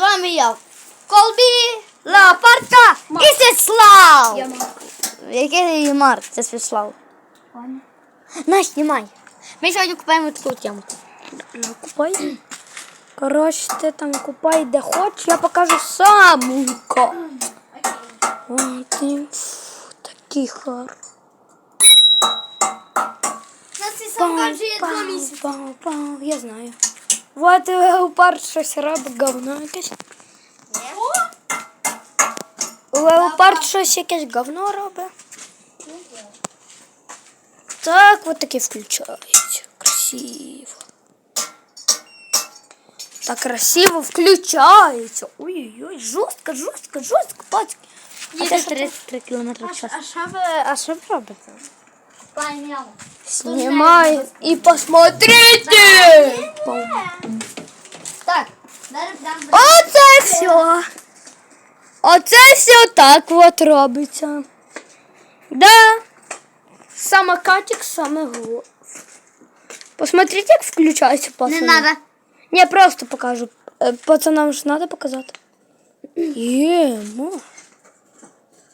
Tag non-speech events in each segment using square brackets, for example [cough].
вами я. Колбі, Леопардка і Святслав. Я мав. Який Марк? Це Святслав. На, знімай. Ми сьогодні купаємо таку тему. Ну, купай. Коротше, ти там купай де хочеш, я покажу самунько. О, ти такий хар. На цей Пам, пам, пам, пам, Я знаю. Вот леопард щось робить говно якесь. Леопард щось якесь говно робить. Так, вот таки включається. Красиво. Так красиво включається. Ой-ой-ой, жорстко, жорстко, жорстко, пацки. Їде 33 км в час. А що ви, а що ви робите? Понял. Снимай и посмотрите! Так, зараз дам. Оце все. Оце все так от робиться. Да. Самокатик саме гло. Посмотрите, як включається Не пацани. надо. Не, просто покажу. Е, Пацанам ж надо показати. Ємо.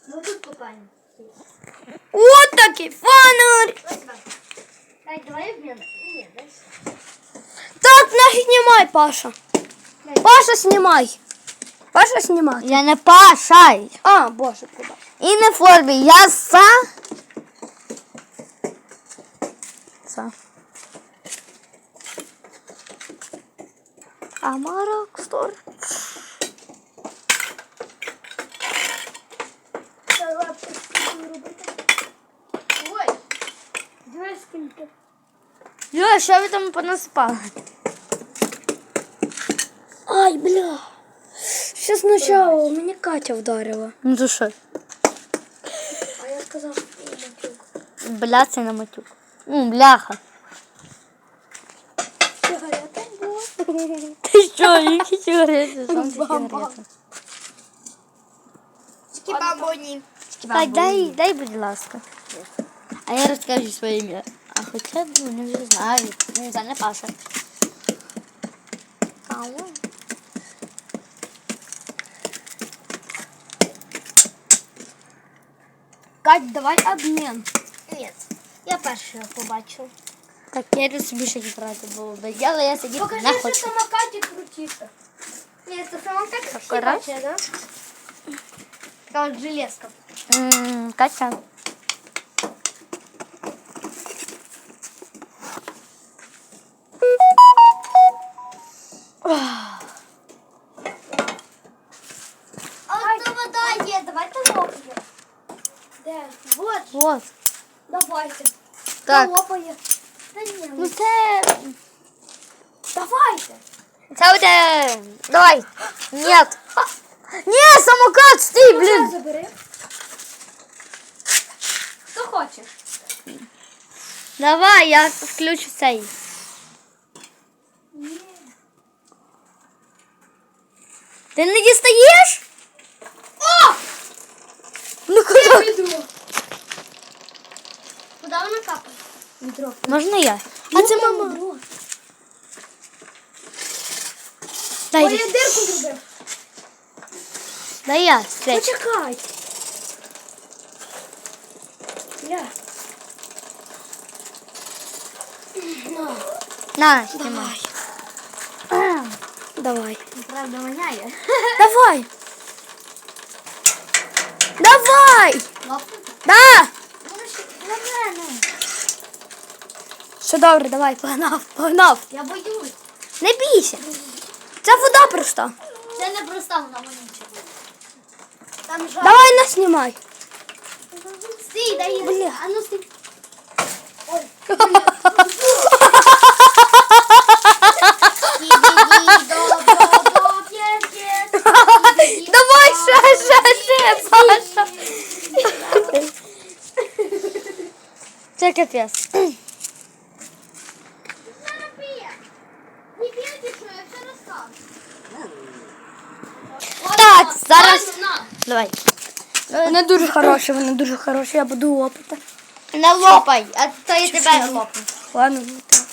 Ну тут купаємо. От такий фонарь. Так, давай. Ні, дай сюди. Так, нафіг знімай, Паша. Паша, знімай. Паша, знімай. Я не пашай. А, боже, куди? І не в формі. Я са. Са. Амарок стор. Йо, що ви там понасипали? Ай, бля. Ще спочатку мені Катя вдарила. Ну то що? А я сказав, Бля, це на матюк. Ну, бляха. сигарета була. Ти що, які сигарети? Сам ти Бам-бам. сигарети. Скібамбоні. Так, дай, дай, будь ласка. А я розкажу своє ім'я. А хоча б вони вже знають. Ну, це не Паша. Ау. Кать, давай обмін. Ні, я перше побачив. Так, я йду собі ще грати, бо без діла я сидіти Покажи, не що хочу. самокаті крутіше. Ні, це самокат Коротше, да? Така от железка. Ммм, Катя. Так. Лопає. Та ні, Ну це... давайте. Це буде... Давай. Нет. Ні, самокат, стій, Блін. блін. забери. Хто хоче? Давай, я включу цей. Ні. Ти не дістаєш? О! Ну куди? Відро. Куди вона капає? Відро. Можна я? А це мама. Відро. Дай, Ой, я дирку зробив. дай я. Стрейч. Почекай. Я. На. На, знімай. Давай. Правда, воняє. Давай. [laughs] Давай. Да. Все добре, давай, погнав, погнав. Я боюсь. Не бійся. Це вода просто. Це не проста, вона вонюча. Там жар. Давай нас знімай. Стій, дай. Бля. А ну стій. Ой. [laughs] Давай ще, ще, ще, Паша. Це капець. Так, зараз. Давай. Вони хороші, вони дуже хороші, я буду лопати. Не лопай, а то я тебе лопну. Ладно, ну так.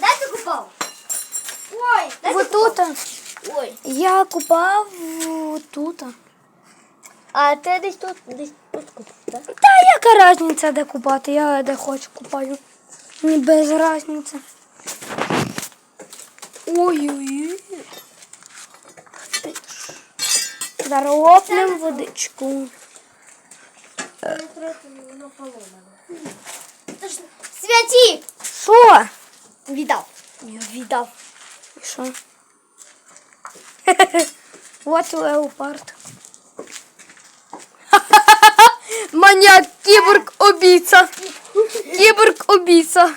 Дай ти купав? Ой, дай Вот тут. Ой. Я купав тут. А ти десь тут, десь тут купив, так? Та яка різниця, де купати? Я де хочу купаю. Мені без різниці. Ой-ой-ой. Зараз лопнем водичку. Святі! Що? Віддав. Я віддав. І що? От леопард. [laughs] Маньяк, кіборг обійця. Кіборг обійця.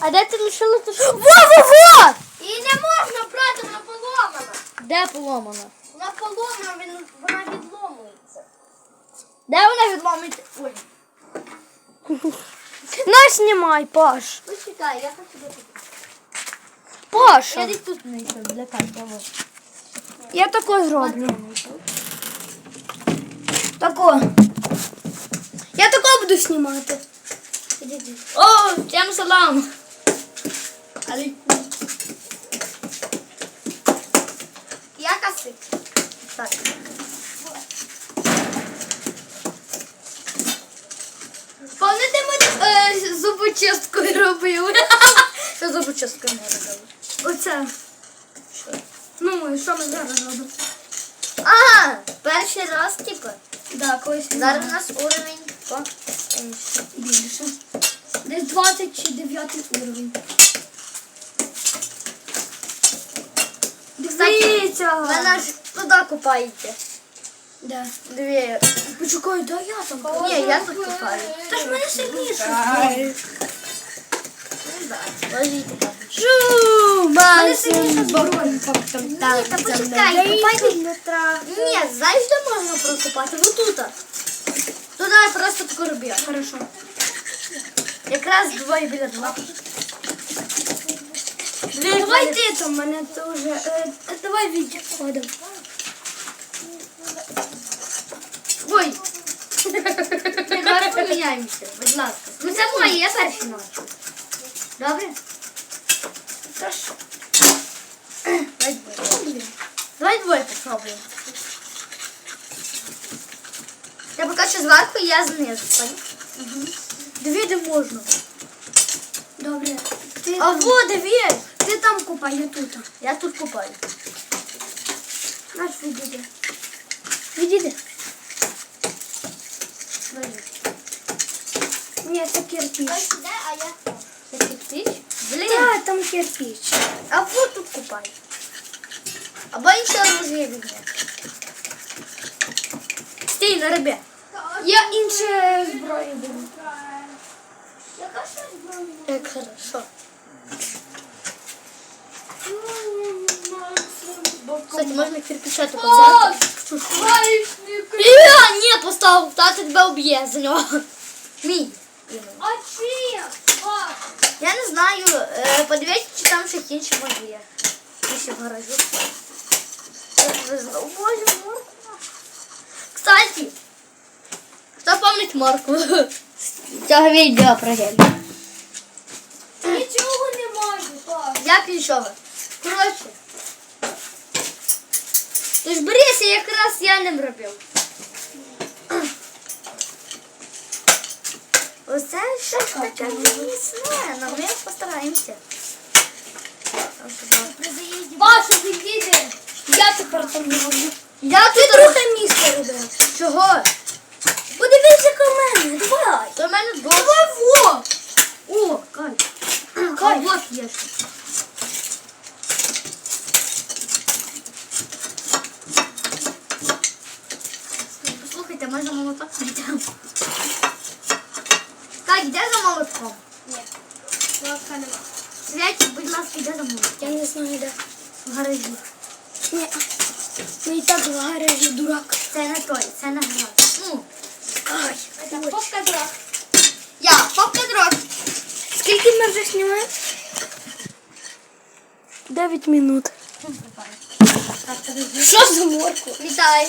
А де ти лишила ту штуку? Во-во-во! І не можна брати, вона поломана. Де поломана? Вона поломана, він- вона відломується. Де вона відломить? Ой. На, знімай, Паш. Почекай, я хочу бути. Паша. Я десь тут знайшов, для карти. ось. Я тако зроблю. Тако. Я тако буду знімати. О, всем салам. Алейкум. Я каси. Так. Зубочисткою робили? Що зубочисткою ми робили? Оце. Ну, і що ми зараз робимо? А, перший раз, типу. Да, колись Зараз у нас уровень. О, більше. Десь 20 чи 9 уровень. Дивіться! Ви нас туди купаєте. Да. Дві. Почекай, да я там. Ні, я тут купаю. Та ж мене сильніше. Ну да, ложіть там. Шу, мене сильніше зброю. Ні, Та почекай, Дмитра. Ні, знаєш, де можна прокопати? Вот тут. Туди просто таку робити. Хорошо. Якраз двоє біля два. Давай ти там, мене теж. Е, давай відходимо. Ой. поміняємося, будь ласка. Ну це моє, я перший ночі. Добре? Тож, Давай двоє. Давай двоє попробуємо. Я поки що зверху, я знизу. Угу. Дві де можна. добре. Ти, А там, во, дві. ти там купай, я тут. Я тут купаю. Наш відійде. Відійде. Ні, це кирпич. Хтось йде, а я там. Це кирпич? Блін. Так, там кирпич. А вот тут купай. Або інше оружие візьме. Стій на рибі. Я інше зброю беру. Яка ж зброя? Як хорошо. Кстати, можна кирпича тільки взяти. Ля, ні, поставив, тато тебе уб'є за нього. Мій. А чия? А, Я не знаю, е, подивіться, чи там ще інші може є. Ще в О, Боже, морква. Кстати, хто пам'ятає моркву? Цього відео про гель. Нічого немає, так. Як нічого. Коротше. Ти ж берися, якраз я ним робив. Оце щось таке міцне, але ми постараємося. Паша, відійди. Я тепер там не роблю. Я тут трохи місце робив. Чого? Подивись, яка в мене. Давай. До мене дощ. Давай во. О, Кай. Кай. Вот є ще. Послухайте, за молоток знайдемо. Кай, йде за молотком. Ні. Лодка нема. Святі, будь ласка, йде за молотком. Я не знаю, де. В гаражі. Ні. Ну і так в гаражі дурак. Це не той, це не гараж. Ну, Ай. Так, попка драк. я, папка дрот. Скільки ми вже знімаємо? 9 минут. Що за морку? Вітаю.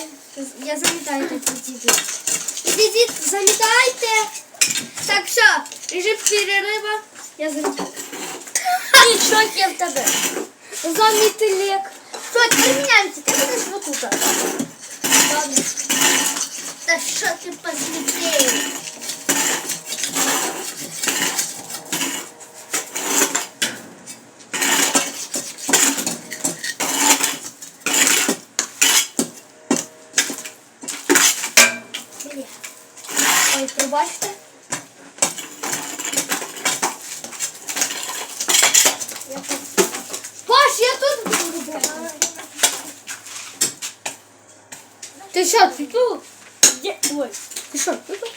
Я замітаю тут. Ідіть, замітайте. Так, все, режим перерыва. Я за... И что я в тебе? Замітий лек. Что, теперь меняемся, ты будешь вот тут. Да что ты посмотрел? Ти що, тут? Де? Ой, ти що, тут?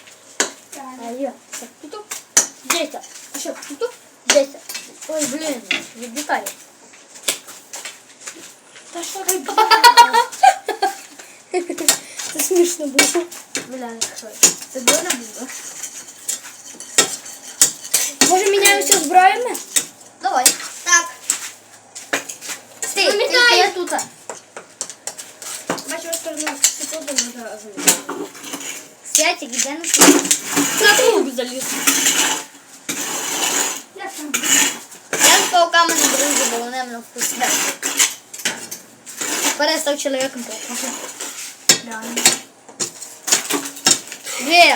А я, що, тут? Десь. Ти що, тут? Десь. Ой, блін, відлітає. Та що робити? [laughs] Це смішно було. Бля, що? Це добре було? Може міняємося зброями? Давай. Так. Стій, Замітай. ти, я тут. Бачу, ось перед Секунду можна замінити. Святик, іде на. На труп заліз. Як там? Я з пауками не дружу, бо вони мене вкусне. Перестав чоловіком пауком. Реально. Дві.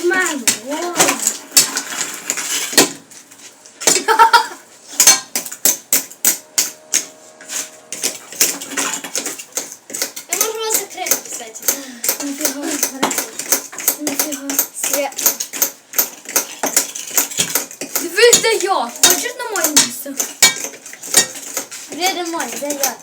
В мене. yapmıştım. Redim var, redim var.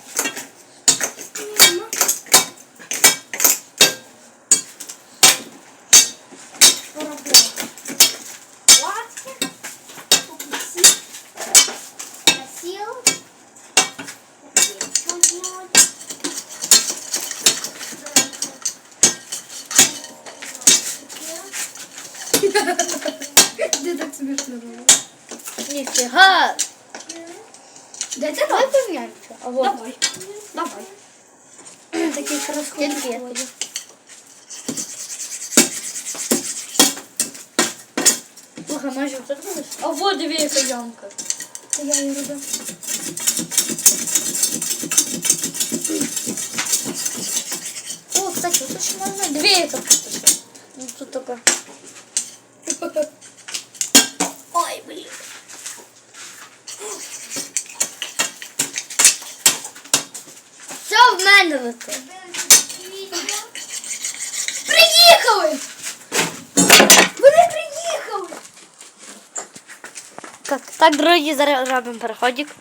Dedektimi yapıyorum. İhtihar. Де це Давай поміняємося. А вот. Давай. Давай. Такий розходи. Слухай, може тут будеш? А вот диви, яка ямка. Це я її робив. О, кстати, тут ще можна дві ще. Ну тут только. Ой, блін. Летить. Приїхали! Вони приїхали! Так, так, друзі, зараз робимо переходик.